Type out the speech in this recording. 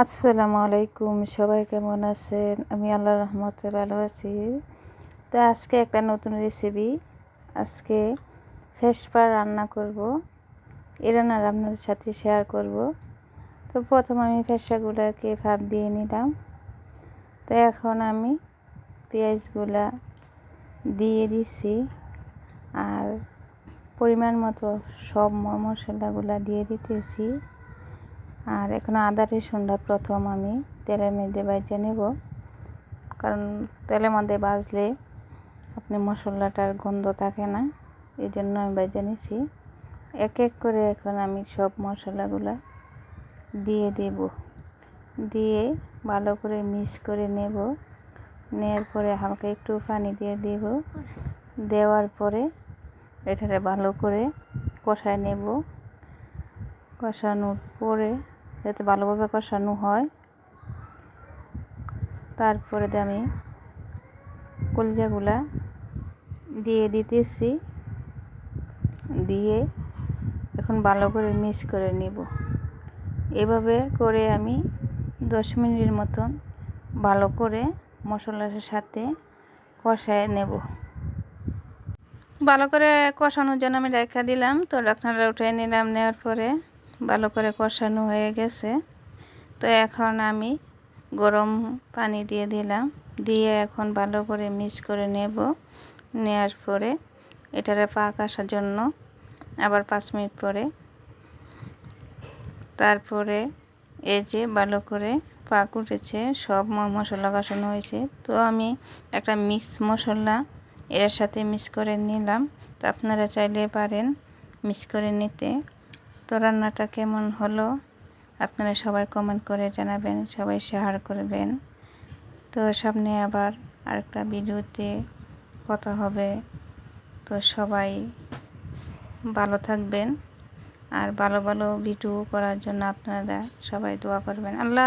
আসসালামু আলাইকুম, সবাই কেমন আছেন? আমি আল্লাহ রহমতে ভালো আছি। তো আজকে একটা নতুন রেসিপি আজকে ফেসপা রান্না করব। এ রান্নার আপনাদের সাথে শেয়ার করব। তো প্রথম আমি ফেসাগুলাকে ভাব দিয়ে নিলাম। তো এখন আমি পেঁয়াজগুলা দিয়ে দিছি আর পরিমাণ মতো সব মশলাগুলা দিয়ে দিতেছি। আর এখন আদা রসুনটা প্রথম আমি তেলের মধ্যে বাজে নেব। কারণ তেলের মধ্যে বাজলে আপনি মশলাটার গন্ধ থাকে না, এই জন্য আমি বাজে নিছি। এক এক করে এখন আমি সব মশলাগুলা দিয়ে দেব। দিয়ে ভালো করে মিক্স করে নেব। নেওয়ার পরে হালকা একটু পানি দিয়ে দেব। দেওয়ার পরে এটারে ভালো করে কষায় নেব। কষানোর পরে যাতে ভালোভাবে কষানো হয়। তারপরে আমি কলজাগুলা দিয়ে দিতেছি। দিয়ে এখন ভালো করে মিক্স করে নিব। এভাবে করে আমি দশ মিনিটের মতন ভালো করে মশলার সাথে কষায় নেব। ভালো করে কষানোর জন্য আমি রেখা দিলাম। তো রাখনাটা উঠে নিলাম, নেওয়ার পরে ভালো করে কষানো হয়ে গেছে। তো এখন আমি গরম পানি দিয়ে দিলাম। দিয়ে এখন ভালো করে মিক্স করে নেব। নেওয়ার পরে এটারে পাক আসার জন্য আবার পাঁচ মিনিট পরে। তারপরে এই যে ভালো করে পাক উঠেছে, সব মশলা কষানো হয়েছে। তো আমি একটা মিক্স মশলা এর সাথে মিক্স করে নিলাম। তো আপনারা চাইলে পারেন মিক্স করে নিতে। তো রান্নাটা কেমন হলো? আপনারা সবাই কমেন্ট করে জানাবেন, সবাই শেয়ার করবেন। তো সামনে আবার আরেকটা ভিডিওতে কথা হবে। তো সবাই ভালো থাকবেন। আর ভালো ভালো ভিডিও করার জন্য আপনারা সবাই দোয়া করবেন। আল্লাহ